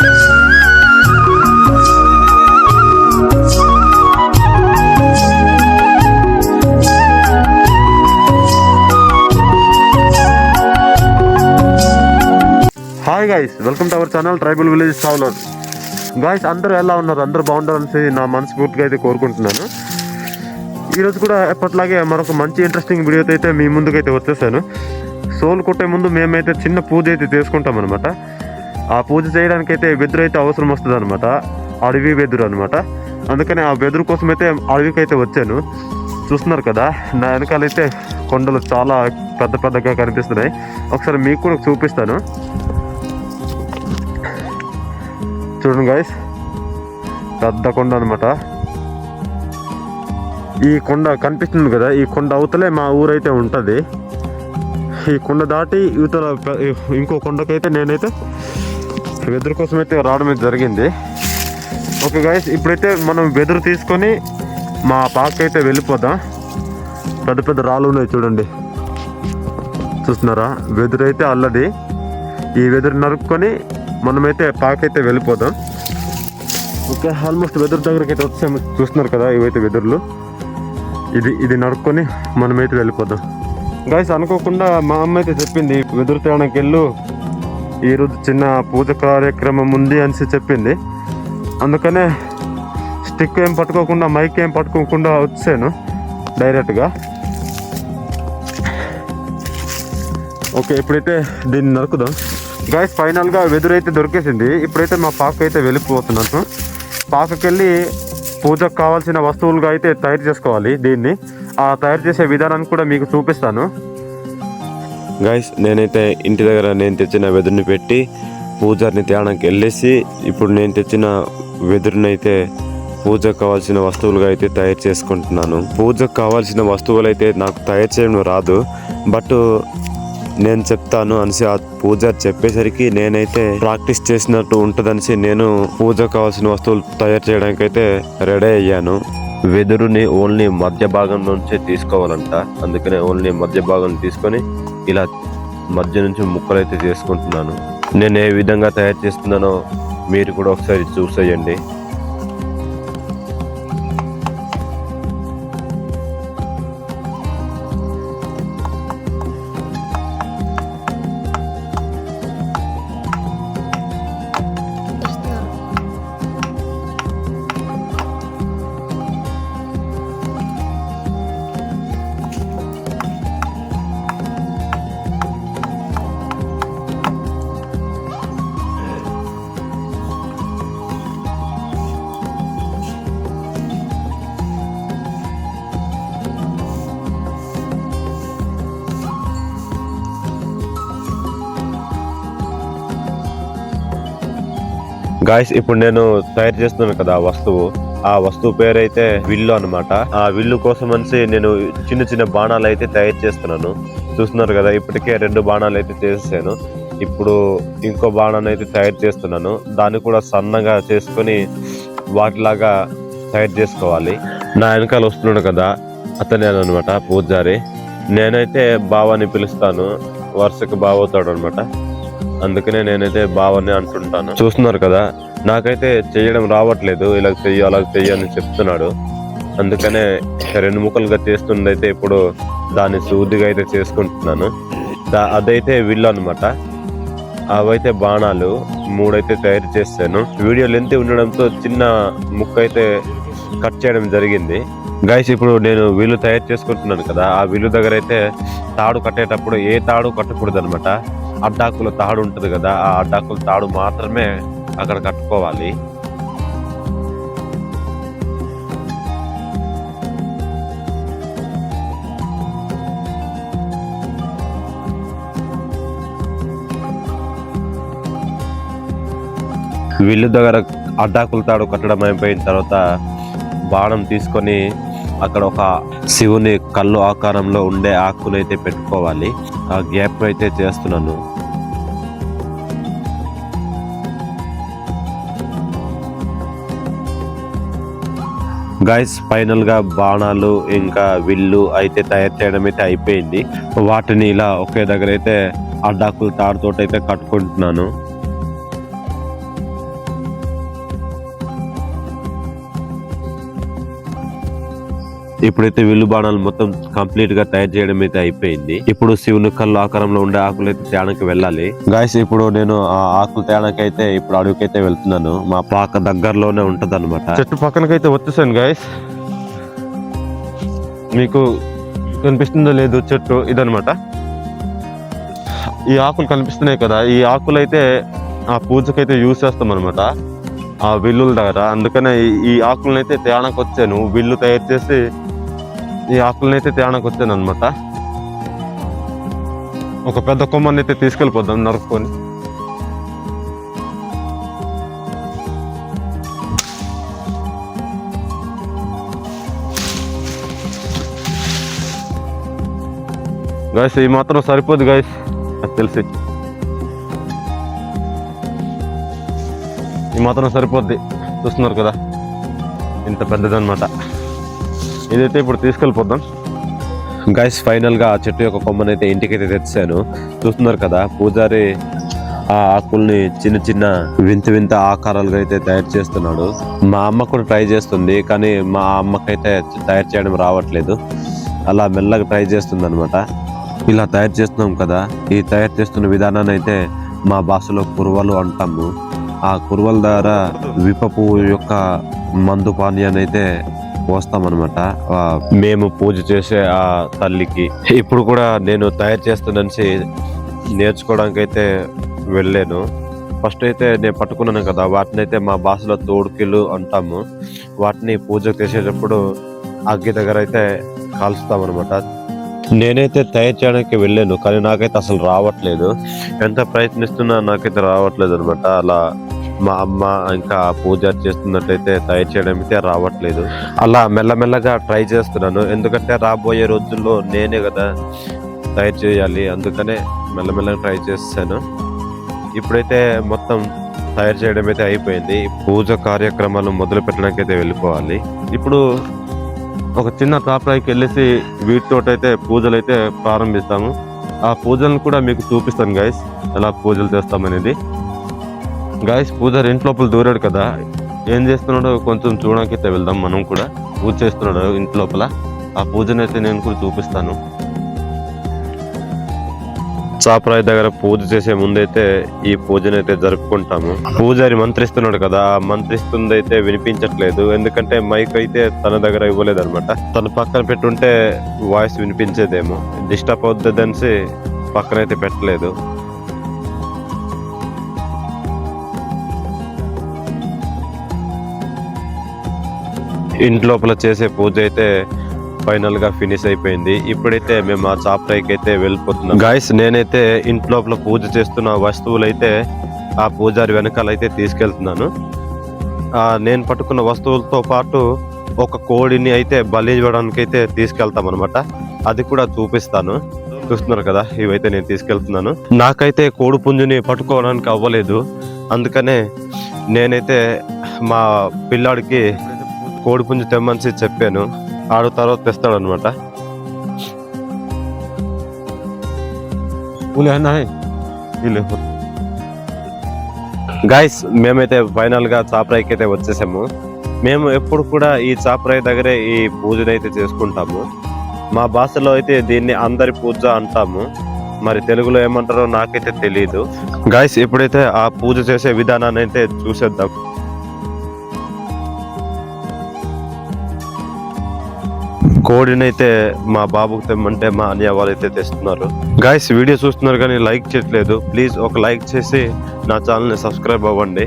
Hi guys welcome to our channel tribal village traveller guys అందరూ ఎలా ఉన్నారు? అందరూ బాగుండాలని నా మనస్ఫూర్తిగా అయితే కోరుకుంటున్నాను. ఈరోజు కూడా ఎప్పటిలాగే మరొక మంచి ఇంట్రెస్టింగ్ వీడియోతో అయితే మీ ముందుకైతే వచ్చేసాను. సోల్ కొట్టే ముందు మేమైతే చిన్న పూజ అయితే చేసుకుంటాం అనమాట ఆ పూజ చేయడానికి అయితే వెదురు అయితే అవసరం వస్తుంది అనమాట అడవి వెదురు అనమాట అందుకని ఆ వెదురు కోసం అయితే అడవికి అయితే వచ్చాను. చూస్తున్నారు కదా నా వెనకాలైతే కొండలు చాలా పెద్ద పెద్దగా కనిపిస్తున్నాయి. ఒకసారి మీకు కూడా చూపిస్తాను. చూడండి గాయస్ పెద్ద కొండ అనమాట ఈ కొండ కనిపిస్తుంది కదా ఈ కొండ అవతలే మా ఊరైతే ఉంటుంది. ఈ కొండ దాటి ఇవతల ఇంకో కొండకైతే నేనైతే వెదురు కోసం అయితే రావడం జరిగింది. ఓకే గాయస్ ఇప్పుడైతే మనం వెదురు తీసుకొని మా పార్క్ అయితే వెళ్ళిపోదాం. పెద్ద పెద్ద రాళ్ళు ఉన్నాయి చూడండి. చూస్తున్నారా? వెదురు అయితే అల్లది ఈ వెదురు నరుక్కొని మనమైతే పార్క్ అయితే వెళ్ళిపోదాం. ఓకే ఆల్మోస్ట్ వెదురు దగ్గరికి అయితే వచ్చాము. చూస్తున్నారు కదా ఇవైతే వెదురులు. ఇది ఇది నరుక్కొని మనమైతే వెళ్ళిపోదాం. గాయస్ అనుకోకుండా మా అమ్మ అయితే చెప్పింది వెదురు తేడానికి వెళ్ళు. ఈరోజు చిన్న పూజ కార్యక్రమం ఉంది అని చెప్పింది. అందుకనే స్టిక్ ఏం పట్టుకోకుండా మైక్ ఏం పట్టుకోకుండా వచ్చాను డైరెక్ట్గా. ఓకే ఇప్పుడైతే దీన్ని నరుకుదాం. గాయస్ ఫైనల్గా వెదురైతే దొరికేసింది. ఇప్పుడైతే మా పాక అయితే వెళ్ళిపోతున్నాను. పాకకెళ్ళి పూజకు కావాల్సిన వస్తువులుగా అయితే తయారు చేసుకోవాలి దీన్ని. ఆ తయారు చేసే విధానాన్ని కూడా మీకు చూపిస్తాను. గైస్ నేనైతే ఇంటి దగ్గర నేను తెచ్చిన వెదురుని పెట్టి పూజారిని తేడానికి వెళ్ళేసి ఇప్పుడు నేను తెచ్చిన వెదురుని అయితే పూజకు కావాల్సిన వస్తువులుగా అయితే తయారు చేసుకుంటున్నాను. పూజకు కావాల్సిన వస్తువులు అయితే నాకు తయారు చేయడం రాదు. బట్ నేను చెప్తాను అనేసి ఆ పూజారి చెప్పేసరికి నేనైతే ప్రాక్టీస్ చేసినట్టు ఉంటుందనేసి నేను పూజకు కావాల్సిన వస్తువులు తయారు చేయడానికి అయితే రెడీ అయ్యాను. వెదురుని ఓన్లీ మధ్య భాగం నుంచే తీసుకోవాలంట. అందుకనే ఓన్లీ మధ్య భాగం తీసుకొని ఇలా మధ్య నుంచి ముక్కలు అయితే చేసుకుంటున్నాను. నేను ఏ విధంగా తయారు చేస్తున్నానో మీరు కూడా ఒకసారి చూసేయండి. గాయస్ ఇప్పుడు నేను తయారు చేస్తున్నాను కదా వస్తువు. ఆ వస్తువు పేరైతే విల్లు అనమాట ఆ విల్లు కోసం అనేసి నేను చిన్న చిన్న బాణాలు అయితే తయారు చేస్తున్నాను. చూస్తున్నారు కదా ఇప్పటికే రెండు బాణాలు అయితే చేసేసాను. ఇప్పుడు ఇంకో బాణాన్ని అయితే తయారు చేస్తున్నాను. దాన్ని కూడా సన్నగా చేసుకొని వాటిలాగా తయారు చేసుకోవాలి. నా వెనకాల వస్తున్నాడు కదా అతనే అనమాట పూజారి. నేనైతే బావాని పిలుస్తాను. వరుసకు బావవుతాడు అనమాట అందుకనే నేనైతే బావనే అంటుంటాను. చూస్తున్నారు కదా నాకైతే చేయడం రావట్లేదు ఇలా చెయ్యి అలా చెయ్యి అని చెప్తున్నాడు. అందుకనే రెండు ముక్కలుగా చేస్తుండైతే ఇప్పుడు దాన్ని సూదిగా అయితే చేసుకుంటున్నాను. దా- అదైతే విల్లు అనమాట అవైతే బాణాలు మూడైతే తయారు చేశాను. వీడియో లెంత్ ఉండడంతో చిన్న ముక్క అయితే కట్ చేయడం జరిగింది. గైస్ ఇప్పుడు నేను వీలు తయారు చేసుకుంటున్నాను కదా. ఆ వీలు దగ్గర అయితే తాడు కట్టేటప్పుడు ఏ తాడు కట్టకూడదు అనమాట అడ్డాకుల తాడు ఉంటుంది కదా ఆ అడ్డాకుల తాడు మాత్రమే అక్కడ కట్టుకోవాలి. విల్లు దగ్గర అడ్డాకుల తాడు కట్టడం అయిపోయిన తర్వాత బాణం తీసుకొని అక్కడ ఒక శివుని కళ్ళు ఆకారంలో ఉండే ఆకులు అయితే పెట్టుకోవాలి. ఆ గ్యాప్ అయితే చేస్తున్నాను. గైస్ ఫైనల్గా బాణాలు ఇంకా విల్లు అయితే తయారు చేయడం అయితే అయిపోయింది. వాటిని ఇలా ఒకే దగ్గర అయితే అడ్డాకుల తాడుతోటి అయితే కట్టుకుంటున్నాను. ఇప్పుడైతే విల్లు బాణాలు మొత్తం కంప్లీట్గా తయారు చేయడం అయితే అయిపోయింది. ఇప్పుడు శివుని కళ్ళు ఆకారంలో ఉండే ఆకులు అయితే తేడానికి వెళ్ళాలి. గాయస్ ఇప్పుడు నేను ఆ ఆకులు తేడానికి అయితే ఇప్పుడు అడవికైతే వెళ్తున్నాను. మా పాక దగ్గరలోనే ఉంటది అనమాట చెట్టు పక్కనకైతే వచ్చేసాను గాయస్ మీకు కనిపిస్తుందో లేదు చెట్టు ఇదనమాట ఈ ఆకులు కనిపిస్తున్నాయి కదా ఈ ఆకులు అయితే ఆ పూజకైతే యూజ్ చేస్తాం అనమాట ఆ విల్లుల దగ్గర. అందుకనే ఈ- ఈ ఆకులను అయితే తేడానికి వచ్చాను విల్లు తయారు చేసి ఈ ఆకులని అయితే తేడానికి వచ్చాను అనమాట ఒక పెద్ద కొమ్మని అయితే తీసుకెళ్ళిపోదాం నరుక్కొని. గాయస్ ఈ మాత్రం సరిపోదు గాయస్ నాకు తెలిసి. ఈ మాత్రం సరిపోద్ది. చూస్తున్నారు కదా? ఇంత పెద్దదనమాట ఇదైతే ఇప్పుడు తీసుకెళ్ళిపోద్దాం. గైస్ ఫైనల్గా ఆ చెట్టు యొక్క కొమ్మని అయితే ఇంటికైతే తెచ్చాను. చూస్తున్నారు కదా పూజారి ఆ ఆకుల్ని చిన్న చిన్న వింత వింత ఆకారాలుగా అయితే తయారు చేస్తున్నాడు. మా అమ్మ కూడా ట్రై చేస్తుంది కానీ మా అమ్మకైతే తయారు చేయడం రావట్లేదు. అలా మెల్లగా ట్రై చేస్తుంది అనమాట ఇలా తయారు చేస్తున్నాం కదా ఈ తయారు చేస్తున్న విధానాన్ని అయితే మా భాషలో కురువలు అంటాము ఆ కురువల ద్వారా విప పువ్వు యొక్క మందు పానీయాన్ని అయితే పోస్తామన్నమాట. మేము పూజ చేసే ఆ తల్లికి. ఇప్పుడు కూడా నేను తయారు చేస్తానని నేర్చుకోవడానికి అయితే వెళ్ళాను. ఫస్ట్ అయితే నేను పట్టుకున్నాను కదా వాటిని అయితే మా భాషలో తోడుకిలు అంటాము. వాటిని పూజ చేసేటప్పుడు అగ్గి దగ్గర అయితే కాల్స్తాం అనమాట నేనైతే తయారు చేయడానికి వెళ్ళాను కానీ నాకైతే అసలు రావట్లేదు. ఎంత ప్రయత్నిస్తున్నా నాకైతే రావట్లేదు అనమాట అలా మా అమ్మ ఇంకా పూజ చేస్తున్నట్టయితే తయారు చేయడం అయితే రావట్లేదు. అలా మెల్లమెల్లగా ట్రై చేస్తున్నాను. ఎందుకంటే రాబోయే రోజుల్లో నేనే కదా తయారు చేయాలి. అందుకనే మెల్లమెల్లగా ట్రై చేస్తాను ఇప్పుడైతే మొత్తం తయారు చేయడం అయితే అయిపోయింది. పూజ కార్యక్రమాలు మొదలు పెట్టడానికి అయితే వెళ్ళిపోవాలి. ఇప్పుడు ఒక చిన్న తాపరాయికి వెళ్ళేసి వీటితో అయితే పూజలు అయితే ప్రారంభిస్తాము. ఆ పూజలను కూడా మీకు చూపిస్తాను గైస్ ఎలా పూజలు చేస్తామనేది. గాయస్ పూజారి ఇంటి లోపల దూరాడు కదా. ఏం చేస్తున్నాడో కొంచెం చూడడానికి అయితే వెళ్దాం మనం కూడా. పూజ చేస్తున్నాడు ఇంటి లోపల. ఆ పూజను అయితే నేను కూడా చూపిస్తాను. చాపరాయి దగ్గర పూజ చేసే ముందైతే ఈ పూజను అయితే జరుపుకుంటాము. పూజారి మంత్రిస్తున్నాడు కదా. ఆ మంత్రిస్తుంది అయితే వినిపించట్లేదు. ఎందుకంటే మైక్ అయితే తన దగ్గర ఇవ్వలేదు అనమాట తన పక్కన పెట్టుంటే వాయిస్ వినిపించేదేమో. డిస్టర్బ్ అవుతుందనేసి పక్కన అయితే పెట్టలేదు. ఇంటి లోపల చేసే పూజ అయితే ఫైనల్గా ఫినిష్ అయిపోయింది. ఇప్పుడైతే మేము ఆ చాపరాయికి అయితే వెళ్ళిపోతున్నాం. గాయస్ నేనైతే ఇంటి లోపల పూజ చేస్తున్న వస్తువులు అయితే ఆ పూజారి వెనకాల అయితే తీసుకెళ్తున్నాను. ఆ నేను పట్టుకున్న వస్తువులతో పాటు ఒక కోడిని అయితే బలి ఇవ్వడానికి అయితే తీసుకెళ్తాం అనమాట అది కూడా చూపిస్తాను. చూస్తున్నారు కదా ఇవైతే నేను తీసుకెళ్తున్నాను. నాకైతే కోడి పుంజుని పట్టుకోవడానికి అవ్వలేదు. అందుకనే నేనైతే మా పిల్లాడికి కోడి పుంజు తెమ్మని చెప్పాను. ఆడు తర్వాత తెస్తాడు అనమాట గాయస్ మేమైతే ఫైనల్గా చాపరాయికి అయితే వచ్చేసాము. మేము ఎప్పుడు కూడా ఈ చాపరాయి దగ్గరే ఈ పూజను అయితే చేసుకుంటాము. మా భాషలో అయితే దీన్ని అందరి పూజ అంటాము. మరి తెలుగులో ఏమంటారో నాకైతే తెలియదు గాయస్ ఎప్పుడైతే ఆ పూజ చేసే విధానాన్ని అయితే చూసేద్దాం. కోడినైతే మా బాబుకు తెమ్మంటే మా అన్నయ్య వాళ్ళు అయితే తెస్తున్నారు. గాయస్ వీడియో చూస్తున్నారు కానీ లైక్ చేయట్లేదు. ప్లీజ్ ఒక లైక్ చేసి నా ఛానల్ని సబ్స్క్రైబ్ అవ్వండి.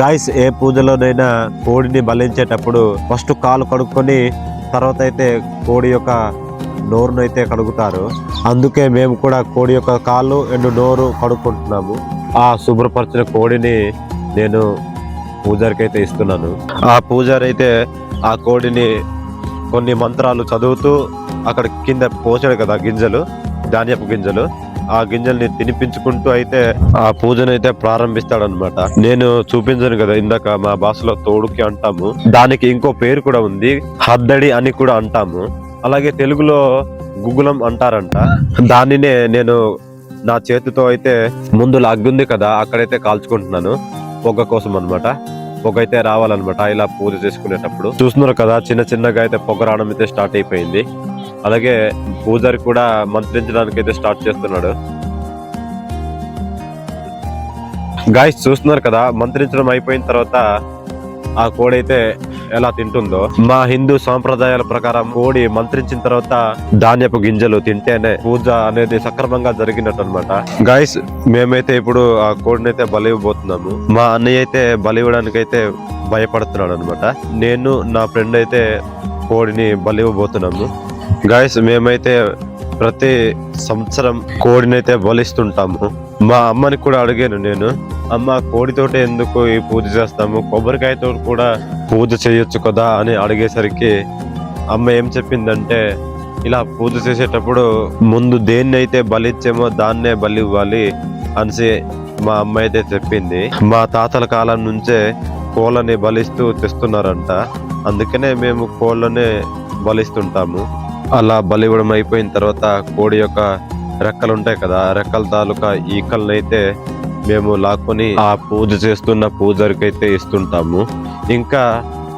గాయస్ ఏ పూజలోనైనా కోడిని బలించేటప్పుడు ఫస్ట్ కాలు కడుక్కొని తర్వాత అయితే కోడి యొక్క నోరునైతే కడుగుతారు. అందుకే మేము కూడా కోడి యొక్క కాళ్ళు అండ్ నోరు కడుక్కుంటున్నాము. ఆ శుభ్రపరిచిన కోడిని నేను పూజారికి అయితే ఇస్తున్నాను. ఆ పూజారి అయితే ఆ కోడిని కొన్ని మంత్రాలు చదువుతూ అక్కడ కింద పోసాడు కదా గింజలు ధాన్యపు గింజలు. ఆ గింజల్ని తినిపించుకుంటూ అయితే ఆ పూజను అయితే ప్రారంభిస్తాడు అనమాట నేను చూపించాను కదా ఇందాక మా భాషలో తోడుకి అంటాము. దానికి ఇంకో పేరు కూడా ఉంది హద్దడి అని కూడా అంటాము. అలాగే తెలుగులో గుగ్గులం అంటారంట. దానినే నేను నా చేతితో అయితే ముందు లగ్గుంది కదా అక్కడైతే కాల్చుకుంటున్నాను. పొగ కోసం అన్నమాట. పొగ అయితే రావాలన్నమాట ఇలా పూజ చేసుకునేటప్పుడు. చూస్తున్నారు కదా చిన్న చిన్నగా అయితే పొగ రావడం అయితే స్టార్ట్ అయిపోయింది. అలాగే పూజారి కూడా మంత్రించడానికి అయితే స్టార్ట్ చేస్తున్నాడు. గాయస్ చూస్తున్నారు కదా మంత్రించడం అయిపోయిన తర్వాత ఆ కోడైతే ఎలా తింటుందో. మా హిందూ సాంప్రదాయాల ప్రకారం కోడి మంత్రించిన తర్వాత ధాన్యపు గింజలు తింటేనే పూజ అనేది సక్రమంగా జరిగినట్టు అనమాట గాయస్ మేమైతే ఇప్పుడు ఆ కోడిని అయితే బలి ఇవ్వబోతున్నాము మా అన్నయ్య అయితే బలి ఇవ్వడానికి అయితే భయపడుతున్నాడు అనమాట నేను నా ఫ్రెండ్ అయితే కోడిని బలి ఇవ్వబోతున్నాము గాయస్ మేమైతే ప్రతి సంవత్సరం కోడినైతే బలిస్తుంటాము. మా అమ్మని కూడా అడిగాను నేను. అమ్మ కోడితోటే ఎందుకు ఈ పూజ చేస్తాము? కొబ్బరికాయతో కూడా పూజ చేయొచ్చు కదా అని అడిగేసరికి అమ్మ ఏం చెప్పిందంటే ఇలా పూజ చేసేటప్పుడు ముందు దేన్నైతే బలిచ్చామో దాన్నే బలి ఇవ్వాలి అనేసి మా అమ్మ అయితే చెప్పింది. మా తాతల కాలం నుంచే కోళ్ళని బలిస్తూ తెస్తున్నారంట. అందుకనే మేము కోళ్ళనే బలిస్తుంటాము. అలా బలివ్వడం అయిపోయిన తర్వాత కోడి యొక్క రెక్కలు ఉంటాయి కదా రెక్కల తాలూకా ఈకలను అయితే మేము లాక్కొని ఆ పూజ చేస్తున్న పూజారికి అయితే ఇస్తుంటాము. ఇంకా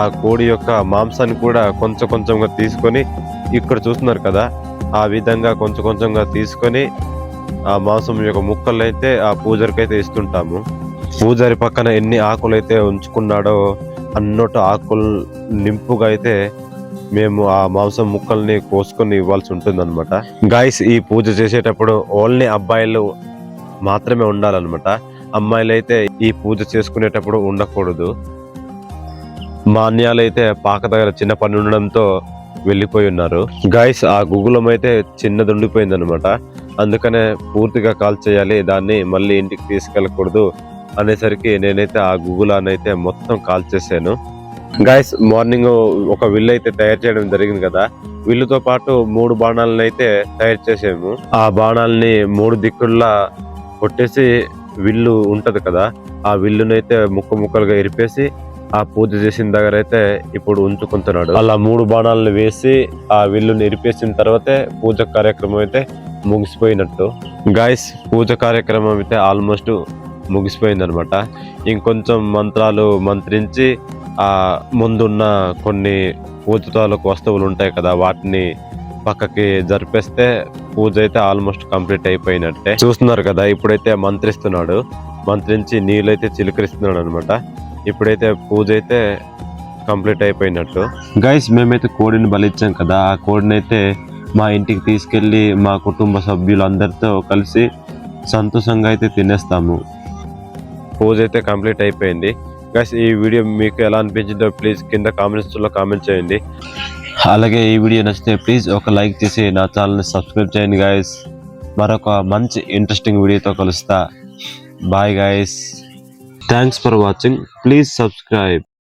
ఆ కోడి యొక్క మాంసాన్ని కూడా కొంచెం కొంచెంగా తీసుకొని ఇక్కడ చూస్తున్నారు కదా ఆ విధంగా కొంచెం కొంచెంగా తీసుకొని ఆ మాంసం యొక్క ముక్కలు అయితే ఆ పూజరికైతే ఇస్తుంటాము. పూజారి పక్కన ఎన్ని ఆకులు అయితే ఉంచుకున్నాడో అన్నట్టు ఆకులు నింపుగా అయితే మేము ఆ మాంసం ముక్కల్ని కోసుకొని ఇవ్వాల్సి ఉంటుంది అనమాట గాయస్ ఈ పూజ చేసేటప్పుడు ఓన్లీ అబ్బాయిలు మాత్రమే ఉండాలన్నమాట. అమ్మాయిలైతే ఈ పూజ చేసుకునేటప్పుడు ఉండకూడదు. మాన్యాలైతే పాక దగ్గర చిన్న పని ఉండడంతో వెళ్ళిపోయి ఉన్నారు. గైస్ ఆ గుగ్గులం అయితే చిన్నది ఉండిపోయింది అనమాట అందుకనే పూర్తిగా కాల్ చేయాలి దాన్ని మళ్ళీ ఇంటికి తీసుకెళ్ళకూడదు అనేసరికి నేనైతే ఆ గుగ్గులాన్ని అయితే మొత్తం కాల్ చేశాను గైస్ మార్నింగ్ ఒక విల్లు అయితే తయారు చేయడం జరిగింది కదా విల్లుతో పాటు మూడు బాణాలను అయితే తయారు చేసాము ఆ బాణాలని మూడు దిక్కుల్లా కొట్టేసి విల్లు ఉంటుంది కదా ఆ విల్లునైతే ముక్క ముక్కలుగా ఇరిపేసి ఆ పూజ చేసిన దగ్గర అయితే ఇప్పుడు ఉంచుకుంటున్నాడు. అలా మూడు బాణాలను వేసి ఆ విల్లుని ఇరిపేసిన తర్వాతే పూజ కార్యక్రమం అయితే ముగిసిపోయినట్టు. గాయస్ పూజ కార్యక్రమం అయితే ఆల్మోస్ట్ ముగిసిపోయింది అనమాట ఇంకొంచెం మంత్రాలు మంత్రించి ఆ ముందున్న కొన్ని పూజతాలకు వస్తువులు ఉంటాయి కదా వాటిని పక్కకి జరిపేస్తే పూజ అయితే ఆల్మోస్ట్ కంప్లీట్ అయిపోయినట్టే. చూస్తున్నారు కదా ఇప్పుడైతే మంత్రిస్తున్నాడు. మంత్రించి నీళ్ళైతే చిలుకరిస్తున్నాడు అనమాట ఇప్పుడైతే పూజ అయితే కంప్లీట్ అయిపోయినట్టు. గైస్ మేమైతే కోడిని బలిచ్చాం కదా. ఆ కోడిని అయితే మా ఇంటికి తీసుకెళ్ళి మా కుటుంబ సభ్యులందరితో కలిసి సంతోషంగా అయితే తినేస్తాము. పూజ అయితే కంప్లీట్ అయిపోయింది. గైస్ ఈ వీడియో మీకు ఎలా అనిపించిందో ప్లీజ్ కింద కామెంట్స్లో కామెంట్ చేయండి. అలాగే ఈ వీడియో నచ్చితే ప్లీజ్ ఒక లైక్ చేసి నా ఛానల్ని సబ్స్క్రైబ్ చేయండి గాయస్ మరొక మంచి ఇంట్రెస్టింగ్ వీడియోతో కలుస్తా. Bye guys thanks for watching please subscribe